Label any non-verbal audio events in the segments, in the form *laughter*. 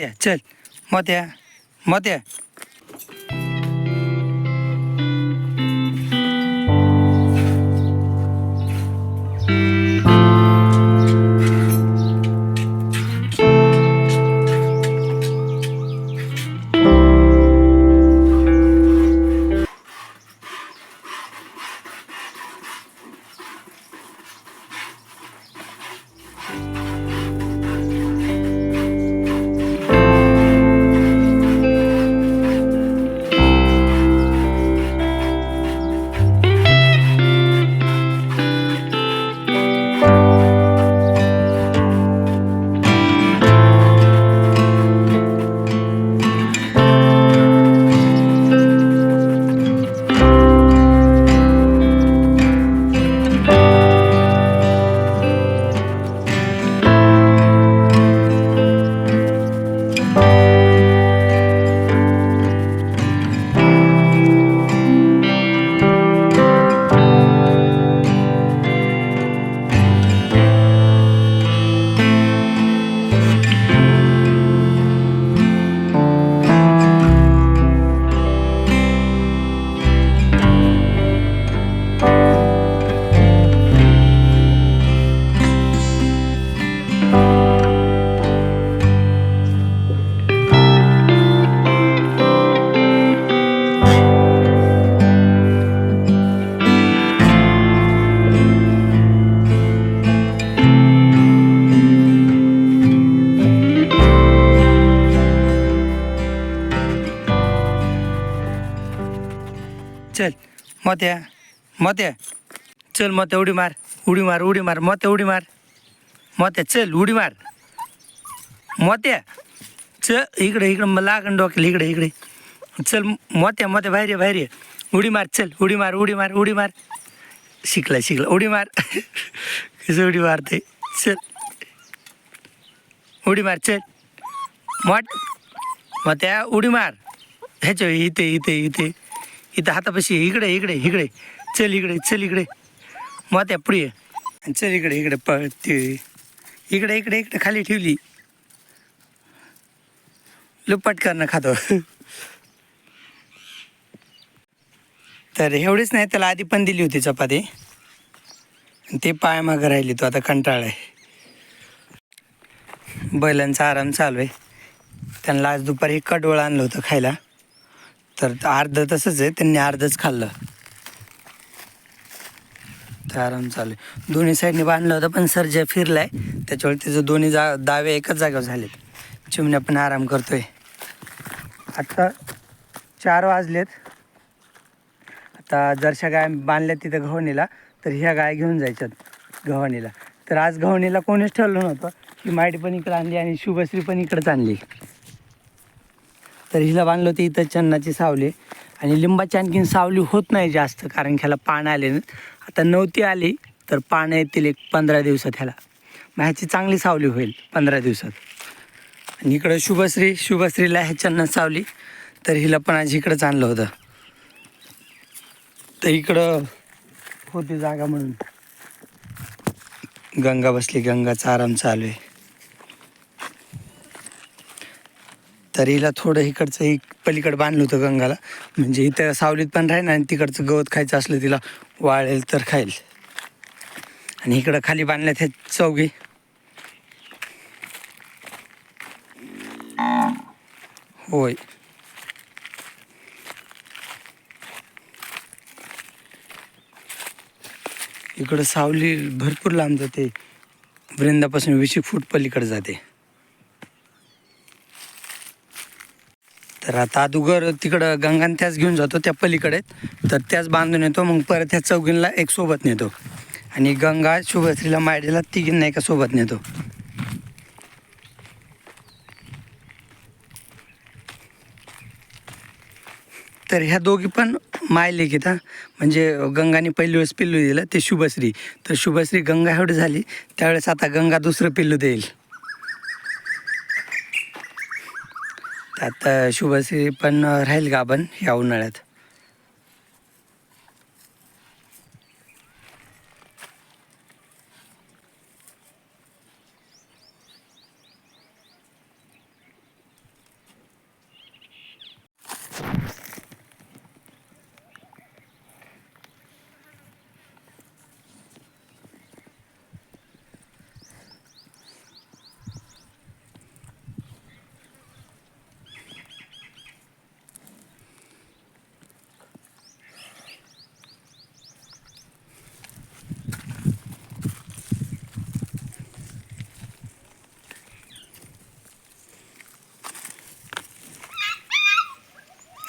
द्या चल मोत्या मोत्या मोत्या मोत्या चल मोत्या उडी मार उडी मार उडी मार मोत्या उडी मार. मोत्या चल उडी मार. मोत्या चल इकडे इकडं मला लागण डोक्याला इकडे इकडे. चल मोत्या मोत्या बाहेर बाहेर ये. उडी मार चल उडी मार उडी मार उडी मार. शिकला शिकला. उडी मार. कसं उडी मारते? चल. उडी मार चल. मोट. मोत्या उडी मार. ह्याच्या इथे इथे इथे. इथं हातापाशी इकडे इकडे इकडे. चल इकडे चल इकडे. मात्या पुढे. आणि चल इकडे इकडे. पळते. इकडे इकडे इकडे. खाली ठेवली. लुपट करणं खातो. तर एवढीच नाही त्याला आधी पण दिली होती चपाती. ते पाय मागं राहिली तो आता कंटाळ आहे. बैलांचा आराम चालू आहे. त्यांना आज दुपारी कडवळ आणलं होतं खायला. तर अर्ध तसंच आहे. त्यांनी अर्धच खाल्लं. तर आराम चालू आहे. दोन्ही साईडने बांधलं होतं पण सर जे फिरलाय त्याच्यामुळे त्याचे दोन्ही जा दावे एकच जागेवर झालेत. चिमण्या पण आराम करतोय. आता चार वाजलेत. आता जरशा गाय बांधल्या तिथं गव्हाणीला तर ह्या गाय घेऊन जायच्यात गव्हाणीला तर आज गव्हाणीला कोणीच ठरलं नव्हतं. की माहिती पण इकडं आणली आणि शुभश्री पण इकडंच आणली. तर हिला बांधलं होतं इथं चन्नाची सावली. आणि लिंबाची आणखीन सावली होत नाही जास्त कारण ह्याला पानं आले आता नव्हती आली तर पानं येतील एक पंधरा दिवसात ह्याला. मग ह्याची चांगली सावली होईल पंधरा दिवसात. आणि इकडं शुभश्री शुभश्रीला ह्या चन्नात सावली. तर हिला पण आज इकडंच आणलं होतं. तर इकडं होती जागा म्हणून. गंगा बसली गंगाचा आराम चालू आहे. तर हिला थोडं इकडचं एक पलीकडं बांधलं होतं गंगाला. म्हणजे इथं सावलीत पण राहील आणि तिकडचं गवत खायचं असलं तिला वाळेल तर खाईल. आणि इकडं खाली बांधल्यात हे चौघे. होय. इकडं सावली भरपूर लांब जाते. वृंदापासून वीस फूट पलीकडे जाते. तर आता अदुगर तिकडं गंगान त्याच घेऊन जातो त्या पलीकडे. तर त्याच बांधून येतो मग परत त्या चौघींना एक सोबत नेतो. आणि गंगा शुभश्रीला मायडीला तिघींना एका सोबत नेतो. तर ह्या दोघी पण माय लेखीत म्हणजे गंगाने पहिली वेळेस पिल्लू दिलं ते शुभश्री. तर शुभश्री गंगा एवढी झाली त्यावेळेस आता गंगा दुसरं पिल्लू देईल. आता शुभश्री पण राहील का आपण या उन्हाळ्यात.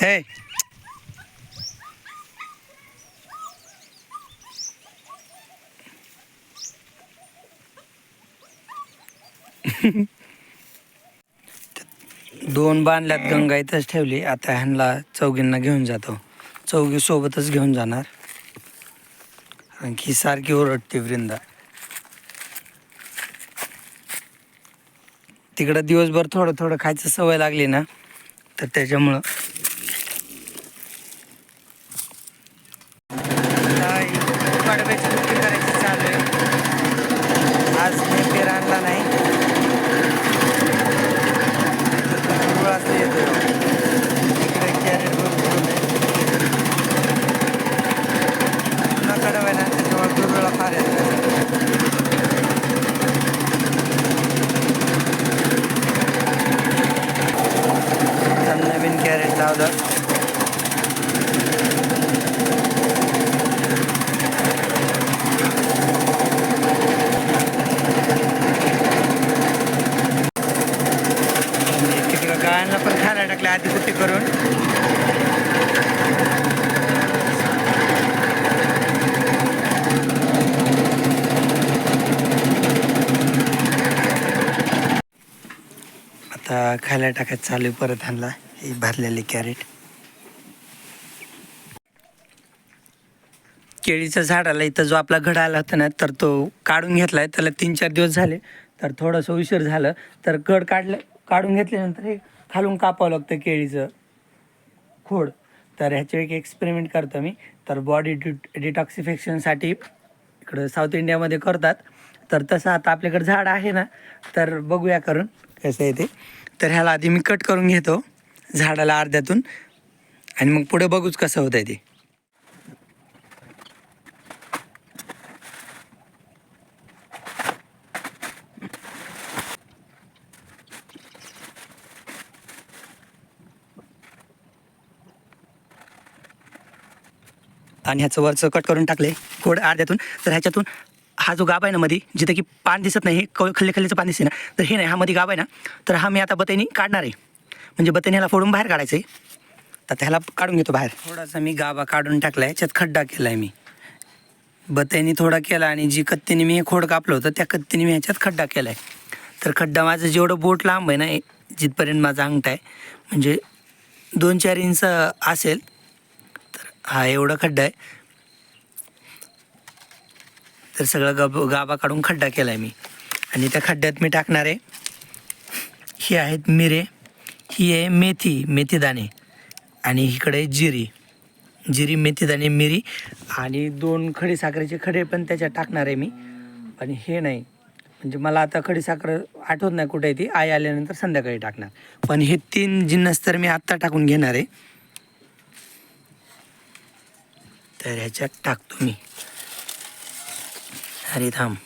हे *laughs* दोन बांधल्यात गंगा इथंच ठेवली. आता ह्यांना चौघींना घेऊन जातो. चौघी सोबतच घेऊन जाणार. आणखी सारखी ओरडते वृंदा. तिकडं दिवसभर थोडं थोडं खायचं सवय लागली ना तर त्याच्यामुळं आता इकडं कडब्याची बुकिंग करायची चालू आहे आज मी फेर आणला नाही गुरुळ असं येतो इकडे कॅरेट भरपूर आहे. पुन्हा कडब आहे ना त्याच्यामुळे गुरुळा फार येतो आता नवीन कॅरेट लावलं आणि तिकडं गायांना पण खायला टाकले आधी कुठे करून मसाला टाकायचं चालू आहे परत आणला ही भरलेली कॅरेट केळीच्या झाडाला इथं जो आपला घड आला होता ना तर तो काढून घेतलाय. त्याला तीन चार दिवस झाले. तर थोडंसं उशीर झालं. तर गड काढलं काढून घेतल्यानंतर हे खालून कापावं लागतं केळीचं खोड. तर ह्याचे एक एक्सपेरिमेंट करतो मी. तर बॉडी डि डिटॉक्सिफिकेशनसाठी इकडं साऊथ इंडियामध्ये करतात. तर तसं आता आपल्याकडे झाड आहे ना तर बघूया करून कसं आहे ते. तर ह्याला आधी मी कट करून घेतो झाडाला अर्ध्यातून. आणि मग पुढे बघूच कसं होतं ते. आणि ह्याचं वरचं कट करून टाकले खोड अर्ध्यातून. तर ह्याच्यातून हा जो गाभ आहे ना मध्ये जिथे की पान दिसत नाही हे क खल्ले खल्लेचं पान दिसते ना तर हे नाही हा मध्ये गाभ आहे ना. तर हा मी आता बतेनी काढणार आहे. म्हणजे बतेनी ह्याला फोडून बाहेर काढायचं आहे तर त्याला काढून घेतो बाहेर. थोडासा मी गाभा काढून टाकला आहे त्यात खड्डा केला आहे मी. बत्यानी थोडा केला आणि जी कत्तीने मी हे खोड कापलं होतं त्या कत्तीने मी ह्याच्यात खड्डा केला आहे तर खड्डा माझं जेवढं बोट लांब आहे ना जिथपर्यंत माझा अंगठा आहे म्हणजे दोन चार इंच असेल तर हा एवढा खड्डा आहे. तर सगळं गब गाभा काढून खड्डा केला आहे मी. आणि त्या खड्ड्यात मी टाकणार आहे. ही आहेत मिरे. ही आहे मेथी मेथीदाणे. आणि इकडे जिरी. जिरी मेथीदाणे मिरी. आणि दोन खडी साखरेचे खडे पण त्याच्यात टाकणार आहे मी. आणि हे नाही. म्हणजे मला आता खडी साखर आठवत नाही कुठे ती. आई आल्यानंतर संध्याकाळी टाकणार. पण हे तीन जिन्नस तर मी आत्ता टाकून घेणार आहे. तर ह्याच्यात टाकतो मी. अरे थांब.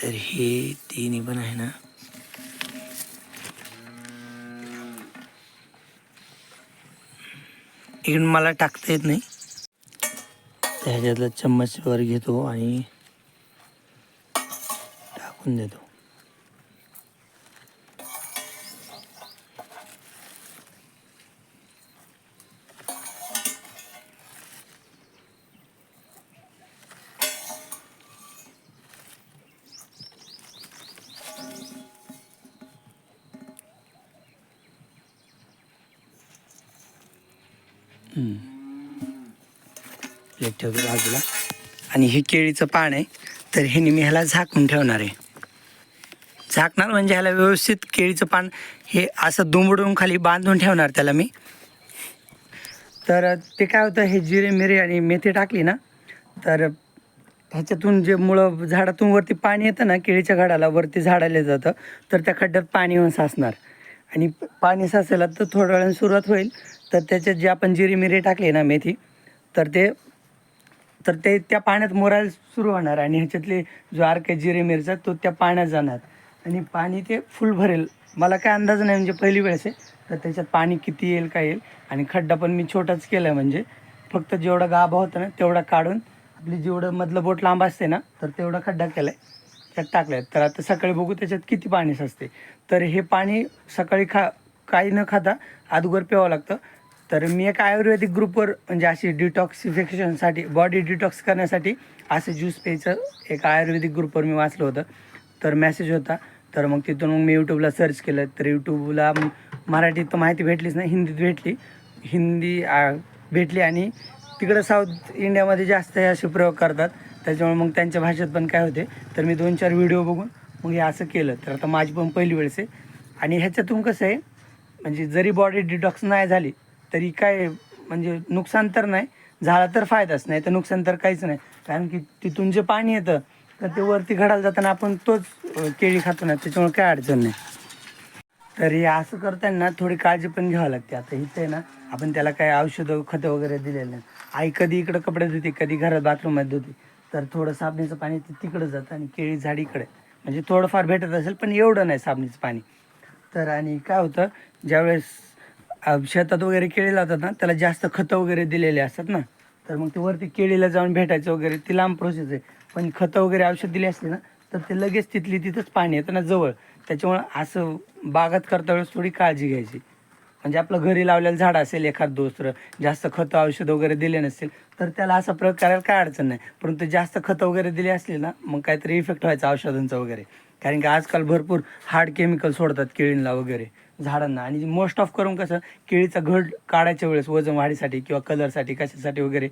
तर हे तिन्ही पण आहे ना? इकडून मला टाकता येत नाही. तर ह्याच्यातला चम्मच वर घेतो आणि टाकून देतो. प्लेट ठेवतो बाजूला. आणि हे केळीचं पान आहे तर हे मी ह्याला झाकून ठेवणार आहे. झाकणार म्हणजे ह्याला व्यवस्थित केळीचं पान हे असं दुमडून खाली बांधून ठेवणार त्याला मी. तर ते काय होतं हे जिरे मिरे आणि मेथी टाकली ना तर ह्याच्यातून जे मुळं झाडातून वरती पाणी येतं ना केळीच्या झाडाला वरती झाडाला जातं तर त्या खड्ड्यात पाणी येऊन साचणार. आणि पाणी साचायला तर थोड्या वेळाने सुरुवात होईल. तर त्याच्यात जे आपण जिरी मिरी टाकली ना मेथी तर ते तर ते त्या पाण्यात मोरायला सुरू होणार आणि ह्याच्यातले जो आरके आहे जिरे मिरचा तो त्या पाण्यात जाणार. आणि पाणी ते फुल भरेल. मला काय अंदाज नाही म्हणजे पहिली वेळेस आहे. तर त्याच्यात पाणी किती येईल काय येईल. आणि खड्डा पण मी छोटाच केला आहे म्हणजे. फक्त जेवढा गाभा होता ना तेवढा काढून आपली जेवढं मधलं बोट लांब असते ना तर तेवढा खड्डा केला आहे त्यात टाकले तर आता सकाळी बघू त्याच्यात किती पाणी असते तर हे पाणी सकाळी खा काही न खाता अगोदर प्यावं लागतं. तर मी एक आयुर्वेदिक ग्रुपवर म्हणजे अशी डिटॉक्सिफिकेशनसाठी बॉडी डिटॉक्स करण्यासाठी असं ज्यूस प्यायचं एक आयुर्वेदिक ग्रुपवर मी वाचलं होतं. तर मेसेज होता. तर मग तिथून मग मी यूट्यूबला सर्च केलं. तर यूट्यूबला मराठीत तर माहिती भेटलीच नाही हिंदीत भेटली. हिंदी भेटली आणि तिकडं साऊथ इंडियामध्ये जास्त हे असे प्रयोग करतात. त्याच्यामुळे मग त्यांच्या भाषेत पण काय होते तर मी दोन चार व्हिडिओ बघून मग हे असं केलं. तर आता माझी पण पहिली वेळेस आहे. आणि ह्याच्यातून कसं आहे म्हणजे जरी बॉडी डिटॉक्स नाही झाली तरी काय म्हणजे नुकसान तर नाही झाला तर फायदाच नाही तर नुकसान तर काहीच नाही. कारण की तिथून जे पाणी येतं तर ते वरती घडायला जाताना आपण तोच केळी खातो ना त्याच्यामुळे काय अडचण नाही. तर हे असं करताना थोडी काळजी पण घ्यावी लागते. आता इथे आहे ना आपण त्याला काय औषधं खतं वगैरे दिलेलं नाही. आई कधी इकडं कपडे धुते कधी घरात बाथरूममध्ये धुते. तर थोडं साबणीचं पाणी ते तिकडं जातं आणि केळी झाडीकडे म्हणजे थोडंफार भेटत असेल पण एवढं नाही साबणीचं पाणी. तर आणि काय होतं ज्यावेळेस शेतात वगैरे केळी लावतात ना त्याला जास्त खतं वगैरे दिलेले असतात ना तर मग ते वरती केळीला जाऊन भेटायचं वगैरे ती लांब प्रोसेस आहे. पण खतं वगैरे औषध दिली असली ना तर ते लगेच तिथली तिथंच पाणी येतं ना जवळ. त्याच्यामुळं असं बागात करता वेळेस थोडी काळजी घ्यायची. म्हणजे आपलं घरी लावलेलं झाड असेल एखाद दुसरं जास्त खतं औषध वगैरे दिले नसतील तर त्याला असा प्रयोग करायला काय अडचण नाही. परंतु जास्त खतं वगैरे दिली असली ना मग काहीतरी इफेक्ट व्हायचा औषधांचा वगैरे. कारण की आजकाल भरपूर हार्ड केमिकल सोडतात केळींना वगैरे. झाडांना. आणि मोस्ट ऑफ करून कसं केळीचा घड काढायच्या वेळेस वजन वाढीसाठी किंवा कलरसाठी कशासाठी वगैरे.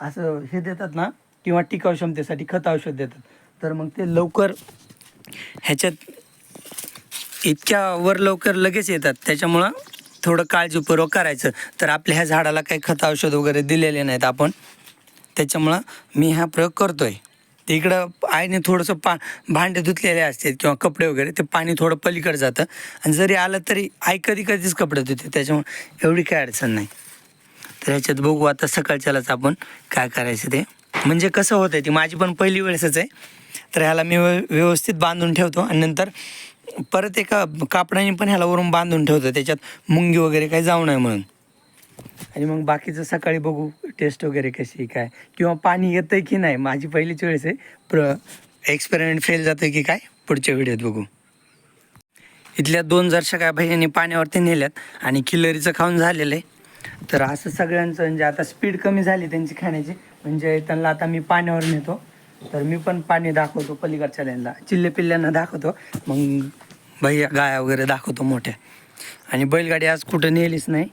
असं हे देतात ना किंवा टिकाऊ क्षमतेसाठी खत औषध देतात. तर मग ते लवकर ह्याच्यात इतक्या वर लवकर लगेच येतात. त्याच्यामुळं थोडं काळजीपूर्वक करायचं. तर आपल्या ह्या झाडाला काही खत औषध वगैरे दिलेले नाहीत आपण. त्याच्यामुळं मी हा प्रयोग करतो आहे ते इकडं आईने थोडंसं पा भांडे धुतलेले असतात किंवा कपडे वगैरे ते पाणी थोडं पलीकडे जातं. आणि जरी आलं तरी आई कधी कधीच कपडे धुते त्याच्यामुळे एवढी काय अडचण नाही. तर ह्याच्यात बघू आता सकाळच्यालाच आपण काय करायचं ते. म्हणजे कसं होतं ती माझी पण पहिली वेळेसच आहे. तर ह्याला मी व्यव- व्यवस्थित बांधून ठेवतो. आणि नंतर परत एका कापडाने पण ह्याला वरून बांधून ठेवतो. त्याच्यात मुंगी वगैरे काही जाऊ नये म्हणून. आणि मग बाकीचं सकाळी बघू टेस्ट वगैरे कशी काय? किंवा पाणी येतंय की नाही? माझी पहिलीच वेळेस आहे. प्र एक्सपेरिमेंट फेल जातं की काय? पुढच्या व्हिडिओत बघू. इथल्या दोन जरशा काय भैयानी पाण्यावरती नेल्यात आणि किल्लरीचं खाऊन झालेलं आहे तर असं सगळ्यांचं म्हणजे आता स्पीड कमी झाली त्यांची खाण्याची. म्हणजे त्यांना आता मी पाण्यावर नेतो. तर मी पण पाणी दाखवतो पलीकडच्या लाईनला. चिल्ले पिल्ल्यांना दाखवतो. मग भैया गाया वगैरे दाखवतो मोठ्या. आणि बैलगाडी आज कुठं नेलीच नाही.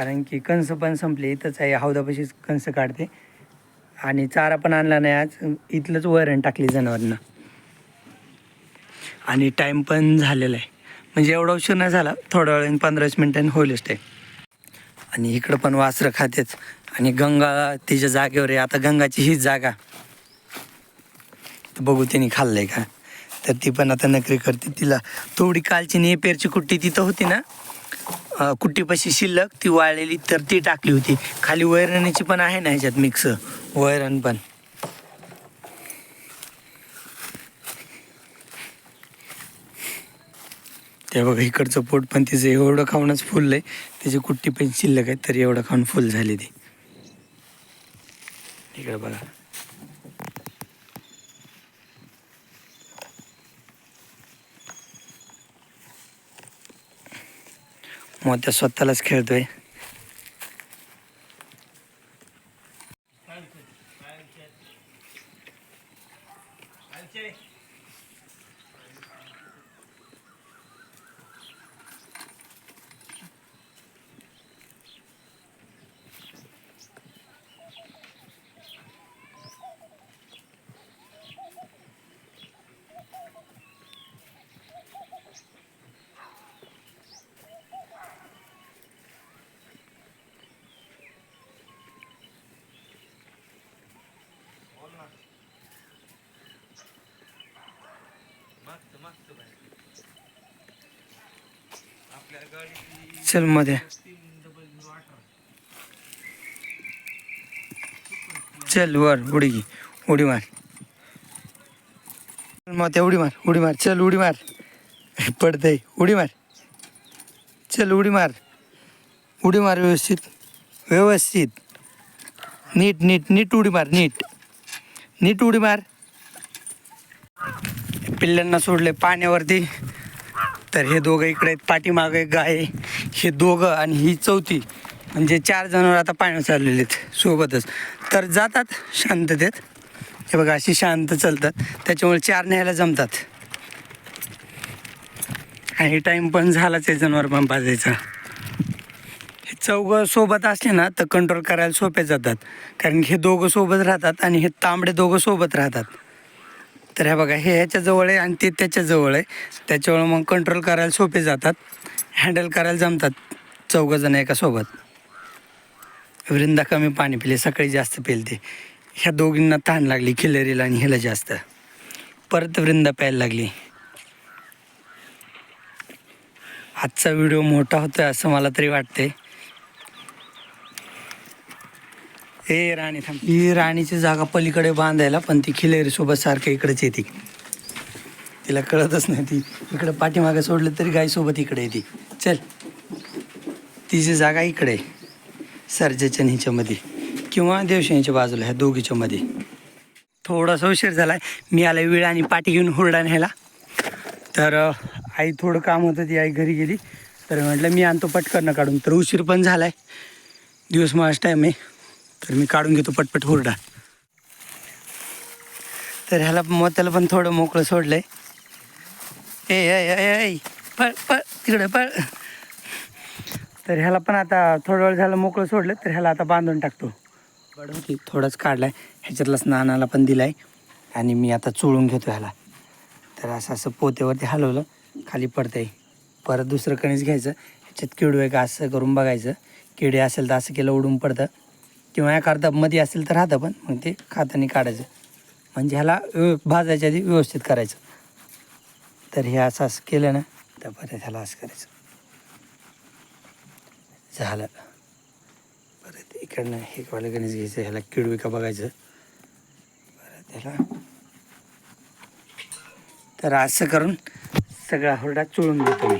कारण की कंस पण संपले इथंच आहे हौदापाशीच कंस काढते. आणि चारा पण आणला नाही आज इथलंच वरण टाकली जनावरांना. आणि टाईम पण झालेला आहे. म्हणजे एवढा उशीर नाही झाला थोड्या वेळाने पंधरावीस मिनिटांनी होईलच ते. आणि इकडं पण वासरं खातेच आणि गंगा तिच्या जागेवर आहे. आता गंगाची हीच जागा. तर बघू तिने खाल्लंय का. तर ती पण आता नकरी करते. तिला थोडी कालची नेपेरची कुट्टी तिथं होती ना कुट्टीपाशी शिल्लक ती वाळलेली तर ती टाकली होती. खाली वैरणीची पण आहे ना ह्याच्यात मिक्स वैरण पण. ते बघा इकडचं पोट पण तिचं एवढं खाऊनच फुललंय. त्याची कुट्टी पण शिल्लक आहे तरी एवढं खाऊन फुल झाली ती. इकडं बघा. मोत्या स्वतःलाच खेळतोय. चलमध्ये. चल वर उडी घे. उडी मार. मग उडी मार उडी मार. चल उडी मार. पडतंय. उडी मार. चल उडी मार. उडी मार व्यवस्थित. व्यवस्थित. नीट नीट नीट उडी मार नीट. नीट उडी मार. पिल्ल्यांना सोडले पाण्यावरती. तर हे दोघं इकडे आहेत पाठीमागे गाय हे दोघं आणि ही चौथी. म्हणजे चार जनावर आता पाण्यावर चाललेले आहेत सोबतच. तर जातात शांततेत हे बघा अशी शांत चालतात. त्याच्यामुळे चार न्यायला जमतात. आणि टाईम पण झालाच आहे जनावर पण पाजायचा हे चौघं सोबत असले ना तर कंट्रोल करायला सोपे जातात. कारण हे दोघं सोबत राहतात आणि हे तांबडे दोघं सोबत राहतात. तर हे बघा हे ह्याच्याजवळ आहे आणि ते त्याच्याजवळ आहे. त्याच्यामुळे मग कंट्रोल करायला सोपे जातात. हँडल करायला जमतात. चौघजण एकासोबत वृंदा कमी पाणी पिले सकाळी जास्त पिलते. ह्या दोघींना ताण लागली खिलरीला आणि ह्याला जास्त. परत वृंदा प्यायला लागली. आजचा व्हिडिओ मोठा होतोय असं मला तरी वाटते ए राणी थांब ही राणीची जागा पलीकडे बांधायला पण ती खिलेरी सोबत सारखं इकडेच येते. तिला कळतच नाही ती इकडं पाठीमागे सोडलं तरी गायसोबत इकडे येते. चल. तिची जागा इकडे आहे. सर्जेच्या ह्याच्यामध्ये किंवा देवशाहीच्या बाजूला ह्या दोघीच्या मध्ये थोडासा उशीर झाला आहे मी आला वेळ आणि पाठी घेऊन हुरडा न्यायला. तर आई थोडं काम होतं ती आई घरी गेली. तर म्हटलं मी आणतो पटकन काढून. तर उशीर पण झाला आहे दिवस माझ टाईम आहे. तर मी काढून घेतो पटपट हुरडा. तर ह्याला मोत्याला पण थोडं मोकळं सोडलं आहे ए पळ पळ तिकडे पळ. तर ह्याला पण आता थोडा वेळ झालं मोकळं सोडलं तर ह्याला आता बांधून टाकतो. बड होती थोडंच काढलाय. ह्याच्यातला स्नानाला पण दिलाय. आणि मी आता चोळून घेतो ह्याला. तर असं असं पोत्यावरती हलवलं खाली पडतंय. परत दुसरं कणीस घ्यायचं. ह्याच्यात किडू आहे का असं करून बघायचं. किडे असेल तर असं केलं उडून पडतं. किंवा एखादा मध्ये असेल तर राहतं पण मग ते खातानी काढायचं. म्हणजे ह्याला व्यव- भाजायच्या आधी व्यवस्थित करायचं. तर हे असं असं केलं ना तर परत ह्याला असं करायचं. झालं. परत इकडनं हे वाले गणेश घ्यायचं ह्याला किडविका का बघायचं. परत ह्याला. तर असं करून सगळा हुरडा चोळून घेतो मी.